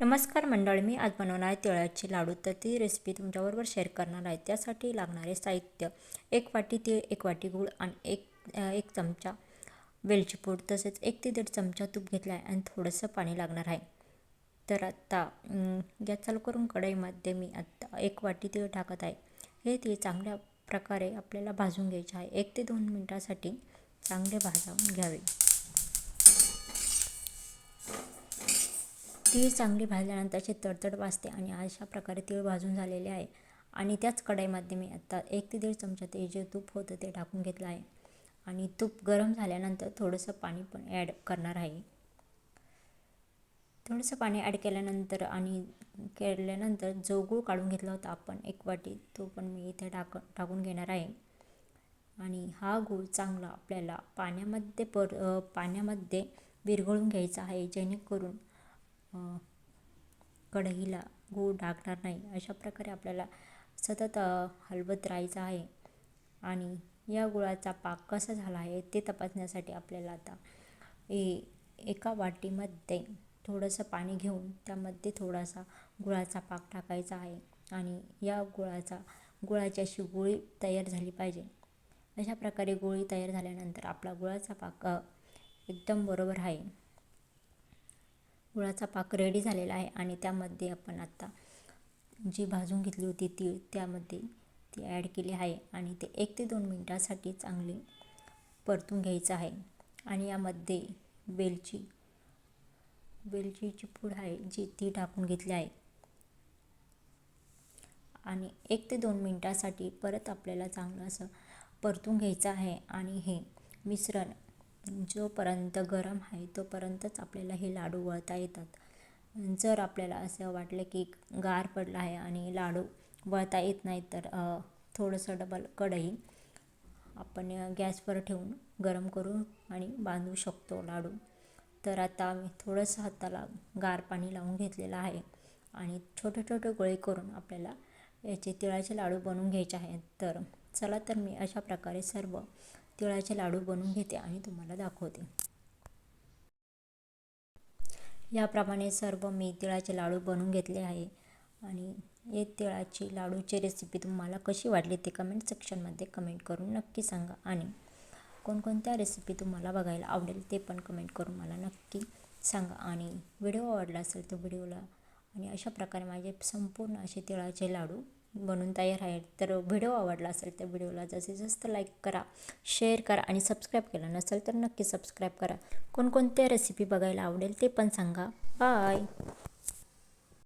नमस्कार मंडळ मी आज बनवणार आहे तिळाचे लाडू. तर ती रेसिपी तुमच्याबरोबर शेअर करणार आहे. त्यासाठी लागणारे साहित्य एक वाटी तीळ एक वाटी गूळ आणि एक एक चमचा वेलची पूड तसेच एक ते दीड चमचा तूप घेतला आहे आणि थोडंसं पाणी लागणार आहे. तर आत्ता गॅस चालू करून कढईमध्ये मी आत्ता एक वाटी तीळ टाकत आहे. हे तीळ चांगल्या प्रकारे आपल्याला भाजून घ्यायचे आहे. एक ते दोन मिनटासाठी चांगले भाजावून घ्यावे. तीळ चांगली भाजल्यानंतर असे तडतड वाजते आणि अशा प्रकारे तीळ भाजून झालेले आहे. आणि त्याच कढईमध्ये मी आत्ता एक ते दीड चमचा ते जे तूप होतं ते टाकून घेतलं आहे. आणि तूप गरम झाल्यानंतर थोडंसं पाणी पण ॲड करणार आहे. थोडंसं पाणी ॲड केल्यानंतर आणि केल्यानंतर जो गूळ काढून घेतला होता आपण एक वाटी तो पण मी इथे टाक टाकून घेणार आहे. आणि हा गूळ चांगला आपल्याला पाण्यामध्ये पर पाण्यामध्ये विरघळून घ्यायचा आहे जेणेकरून कढईला गूळ लागणार नाही. अशा प्रकारे आपल्याला सतत हलवत राहायचं आहे. आणि या गुळाचा पाक कसा झाला आहे ते तपासण्यासाठी आपल्याला आता ए एका वाटीमध्ये थोडंसं पाणी घेऊन त्यामध्ये थोडासा गुळाचा पाक टाकायचा आहे. आणि या गुळाचा गुळाची अशी गोळी तयार झाली पाहिजे. अशा प्रकारे गोळी तयार झाल्यानंतर आपला गुळाचा पाक एकदम बरोबर आहे. गुळाचा पाक रेडी झालेला आहे आणि त्यामध्ये आपण आत्ता जी भाजून घेतली होती तीळ त्यामध्ये ती ॲड केली आहे आणि ते एक ते दोन मिनटासाठी चांगली परतून घ्यायचं आहे. आणि यामध्ये वेलची वेलचीची पूड आहे जी ती टाकून घेतली आहे. आणि एक ते दोन मिनटासाठी परत आपल्याला चांगलं असं परतून घ्यायचं आहे. आणि हे मिश्रण जोपर्यंत गरम आहे तोपर्यंतच आपल्याला हे लाडू वळता येतात. जर आपल्याला असं वाटलं की गार पडला आहे आणि लाडू वळता येत नाही तर थोडंसं डबल कढई आपण गॅसवर ठेवून गरम करून आणि बांधू शकतो लाडू. तर आता मी थोडंसं हाताला गार पाणी लावून घेतलेलं आहे आणि छोटे छोटे गोळे करून आपल्याला याचे तिळाचे लाडू बनवून घ्यायचे आहेत. तर चला तर मी अशा प्रकारे सर्व तिळाचे लाडू बनवून घेते आणि तुम्हाला दाखवते. याप्रमाणे सर्व मी तिळाचे लाडू बनवून घेतले आहे आणि हे तिळाची लाडूची रेसिपी तुम्हाला कशी वाटली ते कमेंट सेक्शनमध्ये कमेंट करून नक्की सांगा आणि कोणकोणत्या रेसिपी तुम्हाला बघायला आवडेल ते पण कमेंट करून मला नक्की सांगा आणि व्हिडिओ आवडला असेल तर व्हिडिओला आणि अशा प्रकारे माझे संपूर्ण असे तिळाचे लाडू बनून तयार आहे तर व्हिडिओ आवडला असेल तर व्हिडिओला जास्तीत जास्त लाईक करा शेअर करा आणि सबस्क्राईब केलं नसेल तर नक्की सबस्क्राईब करा. कोणकोणत्या रेसिपी बघायला आवडेल ते पण सांगा. बाय